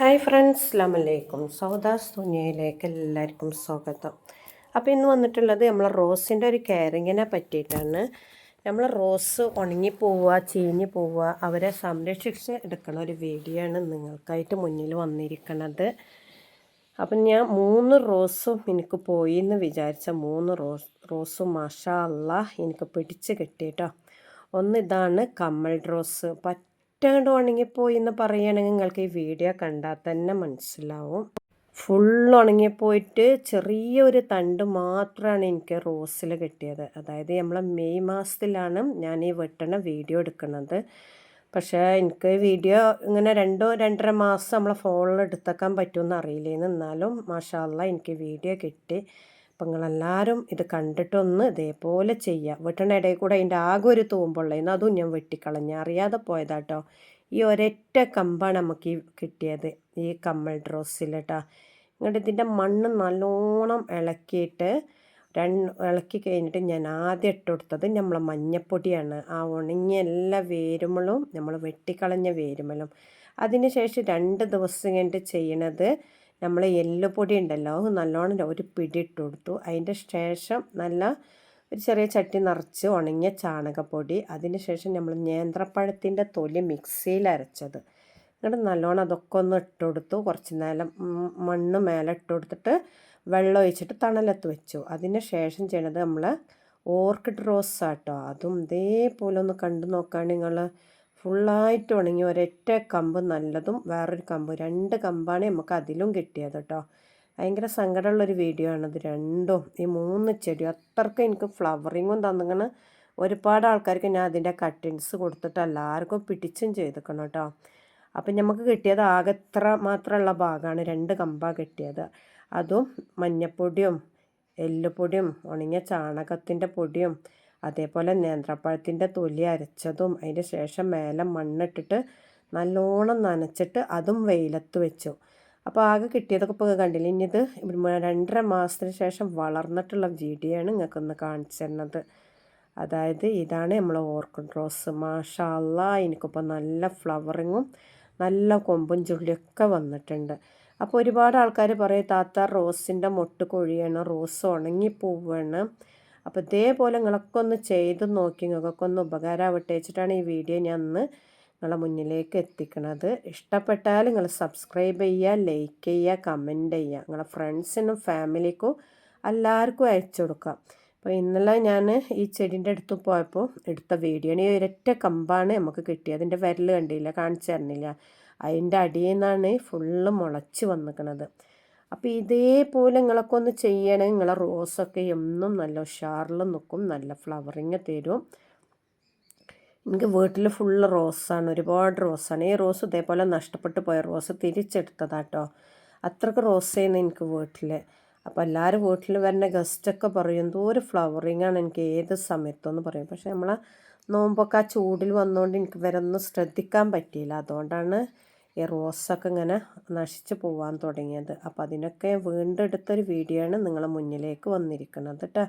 Hi friends അസ്ലാമലൈക്കും സൗദാസ് തുനിയയിലേക്ക് എല്ലാവർക്കും സ്വാഗതം. അപ്പോൾ ഇന്ന് വന്നിട്ടുള്ളത് നമ്മൾ റോസിന്റെ ഒരു കെയറിങ്ങിനെ പറ്റിയിട്ടാണ്. നമ്മൾ റോസ് ഉണങ്ങി പോവുക ചീഞ്ഞ് പോവുക അവരെ സംരക്ഷിച്ച് എടുക്കുന്ന ഒരു വീഡിയോ ആണ് നിങ്ങൾക്കായിട്ട് മുന്നിൽ വന്നിരിക്കുന്നത് അപ്പം ഞാൻ മൂന്ന് റോസും എനിക്ക് പോയി എന്ന് വിചാരിച്ച മൂന്ന് റോസ് റോസും മഷാ അല്ല എനിക്ക് പിടിച്ച് കിട്ടിയിട്ടോ. ഒന്ന് ഇതാണ് കമ്മൽ റോസ്. പറ്റ ഒറ്റങ്ങോട്ട് ഉണങ്ങിപ്പോയി എന്ന് പറയുകയാണെങ്കിൽ നിങ്ങൾക്ക് ഈ വീഡിയോ കണ്ടാൽ തന്നെ മനസ്സിലാവും. ഫുൾ ഉണങ്ങിപ്പോയിട്ട് ചെറിയൊരു തണ്ട് മാത്രമാണ് എനിക്ക് റോസിൽ കിട്ടിയത്. അതായത് നമ്മളെ മെയ് മാസത്തിലാണ് ഞാൻ ഈ വെട്ടണ വീഡിയോ എടുക്കുന്നത്. പക്ഷേ എനിക്ക് വീഡിയോ ഇങ്ങനെ രണ്ടോ രണ്ടര മാസം നമ്മളെ ഫോണിൽ എടുത്തേക്കാൻ പറ്റുമെന്ന് അറിയില്ലേന്ന്. എന്നാലും മാഷാല്ല എനിക്ക് വീഡിയോ കിട്ടി. അപ്പം നിങ്ങളെല്ലാവരും ഇത് കണ്ടിട്ടൊന്ന് ഇതേപോലെ ചെയ്യുക വെട്ടണ ഇടയിൽ കൂടെ അതിന്റെ ആകെ ഒരു തൂമ്പുള്ളതിന് അതും ഞാൻ വെട്ടിക്കളഞ്ഞ. അറിയാതെ പോയതാട്ടോ. ഈ ഒരൊറ്റ കമ്പാണ് നമുക്ക് ഈ കിട്ടിയത്. ഈ കമ്മൽ ഡ്രോസിൽ കേട്ടോ. ഇങ്ങോട്ട് ഇതിന്റെ മണ്ണ് നല്ലോണം ഇളക്കിയിട്ട് രണ്ട് ഇളക്കി കഴിഞ്ഞിട്ട് ഞാൻ ആദ്യം ഇട്ട് കൊടുത്തത് നമ്മളെ മഞ്ഞപ്പൊടിയാണ്. ആ ഉണങ്ങിയ എല്ലാ വേരുമളും നമ്മൾ വെട്ടിക്കളഞ്ഞ വേരുമലും അതിനുശേഷം രണ്ട് ദിവസം കഴിഞ്ഞിട്ട് ചെയ്യണത് നമ്മൾ എല്ലുപൊടി ഉണ്ടല്ലോ നല്ലോണം ഒരു പിടി ഇട്ട് കൊടുത്തു അതിന്റെ ശേഷം നല്ല ഒരു ചെറിയ ചട്ടി നിറച്ച് ഉണങ്ങിയ ചാണകപ്പൊടി. അതിന് ശേഷം നമ്മൾ നേന്ത്രപ്പഴത്തിന്റെ തൊലി മിക്സിയിൽ അരച്ചത്. എന്നിട്ട് നല്ലോണം അതൊക്കെ ഒന്ന് ഇട്ട് കൊടുത്തു കുറച്ച് നേരം മണ്ണ് മേലെ ഇട്ട് കൊടുത്തിട്ട് വെള്ളം ഒഴിച്ചിട്ട് തണലത്ത് വെച്ചു. അതിന് ശേഷം ചെയ്യണത് നമ്മൾ ഓർക്കിഡ് റോസ് ആട്ടോ അതും ഇതേപോലെ ഒന്ന് കണ്ടു നോക്കുകയാണെങ്കിൽ നിങ്ങൾ ഫുള്ളായിട്ട് ഉണങ്ങി ഒരൊറ്റ കമ്പ് നല്ലതും വേറൊരു കമ്പ്. രണ്ട് കമ്പാണ് നമുക്ക് അതിലും കിട്ടിയത് കേട്ടോ. ഭയങ്കര സങ്കടമുള്ളൊരു വീഡിയോ ആണത് രണ്ടും. ഈ മൂന്ന് ചെടി അത്രക്കും എനിക്ക് ഫ്ലവറിങ്ങും തന്നിങ്ങനെ ഒരുപാട് ആൾക്കാർക്ക് ഞാൻ അതിന്റെ കട്ടിങ്സ് കൊടുത്തിട്ട് എല്ലാവർക്കും പിടിച്ചും ചെയ്തിക്കണം കേട്ടോ. അപ്പം നമുക്ക് കിട്ടിയത് ആകെ എത്ര മാത്രമുള്ള ഭാഗമാണ്. രണ്ട് കമ്പാണ് കിട്ടിയത്. അതും മഞ്ഞപ്പൊടിയും എല്ലുപൊടിയും ഉണങ്ങിയ ചാണകത്തിന്റെ പൊടിയും അതേപോലെ നേന്ത്രപ്പഴത്തിന്റെ തൊലി അരച്ചതും അതിന്റെ ശേഷം മേലെ മണ്ണിട്ടിട്ട് നല്ലോണം നനച്ചിട്ട് അതും വെയിലത്ത് വെച്ചു. അപ്പോൾ ആകെ കിട്ടിയതൊക്കെ ഇപ്പോൾ കണ്ടില്ല? ഇനി ഇത് രണ്ടര മാസത്തിന് ശേഷം വളർന്നിട്ടുള്ള വീഡിയോ ആണ് നിങ്ങൾക്കൊന്ന് കാണിച്ചു തരുന്നത്. അതായത് ഇതാണ് നമ്മൾ ഓർക്കിഡ് റോസ്. മാഷാല്ല എനിക്കിപ്പോൾ നല്ല ഫ്ലവറിങ്ങും നല്ല കൊമ്പും ചുള്ളിയൊക്കെ വന്നിട്ടുണ്ട്. അപ്പോൾ ഒരുപാട് ആൾക്കാർ പറയും താത്ത റോസിന്റെ മൊട്ട് കൊഴിയണം റോസ് ഉണങ്ങിപ്പോവാണ്. അപ്പോൾ ഇതേപോലെ നിങ്ങളൊക്കെ ഒന്ന് ചെയ്ത് നോക്കി നിങ്ങൾക്കൊക്കെ ഒന്ന് ഉപകാരമാവട്ടെ വെച്ചിട്ടാണ് ഈ വീഡിയോ ഞാൻ ഒന്ന് നിങ്ങളെ മുന്നിലേക്ക് എത്തിക്കണത്. ഇഷ്ടപ്പെട്ടാൽ നിങ്ങൾ സബ്സ്ക്രൈബ് ചെയ്യുക ലൈക്ക് ചെയ്യുക കമന്റ് ചെയ്യുക. നിങ്ങളെ ഫ്രണ്ട്സിനും ഫാമിലിക്കും എല്ലാവർക്കും അയച്ചു കൊടുക്കുക. അപ്പോൾ ഇന്നലെ ഞാൻ ഈ ചെടീന്റെ അടുത്ത് പോയപ്പോൾ എടുത്ത വീഡിയോ ഈ ഒരൊറ്റ കമ്പാണ് നമുക്ക് കിട്ടിയത്. അതിന്റെ വിരൽ കണ്ടില്ല കാണിച്ചു തരുന്നില്ല അതിന്റെ അടിയിൽ നിന്നാണ് ഫുള്ള് മുളച്ച് വന്നിക്കണത്. അപ്പോൾ ഇതേപോലെ നിങ്ങളൊക്കെ ഒന്ന് ചെയ്യണേ. നിങ്ങളെ റോസൊക്കെ എന്നും നല്ല ഉഷാറിൽ നിൽക്കും നല്ല ഫ്ലവറിങ് തരും. എനിക്ക് വീട്ടിൽ ഫുള്ള് റോസാണ്. ഒരുപാട് റോസാണ്. ഈ റോസ് ഇതേപോലെ നഷ്ടപ്പെട്ടു പോയ റോസ് തിരിച്ചെടുത്തതാട്ടോ. അത്രയ്ക്ക് റോസേന്ന് എനിക്ക് വീട്ടിൽ അപ്പോൾ എല്ലാവരും വീട്ടിൽ വരുന്ന ഗസ്റ്റൊക്കെ പറയും എന്തോ ഒരു ഫ്ലവറിങ് ആണ് എനിക്ക് ഏത് സമയത്തെന്ന് പറയും. പക്ഷേ നമ്മളെ നോമ്പൊക്കെ ആ ചൂടിൽ വന്നുകൊണ്ട് എനിക്ക് വരെ ഒന്നും ശ്രദ്ധിക്കാൻ പറ്റിയില്ല. അതുകൊണ്ടാണ് ഈ റോസൊക്കെ ഇങ്ങനെ നശിച്ചു പോവാൻ തുടങ്ങിയത്. അപ്പോൾ അതിനൊക്കെ വീണ്ടെടുത്തൊരു വീഡിയോ ആണ് നിങ്ങളെ മുന്നിലേക്ക് വന്നിരിക്കുന്നത് കേട്ടോ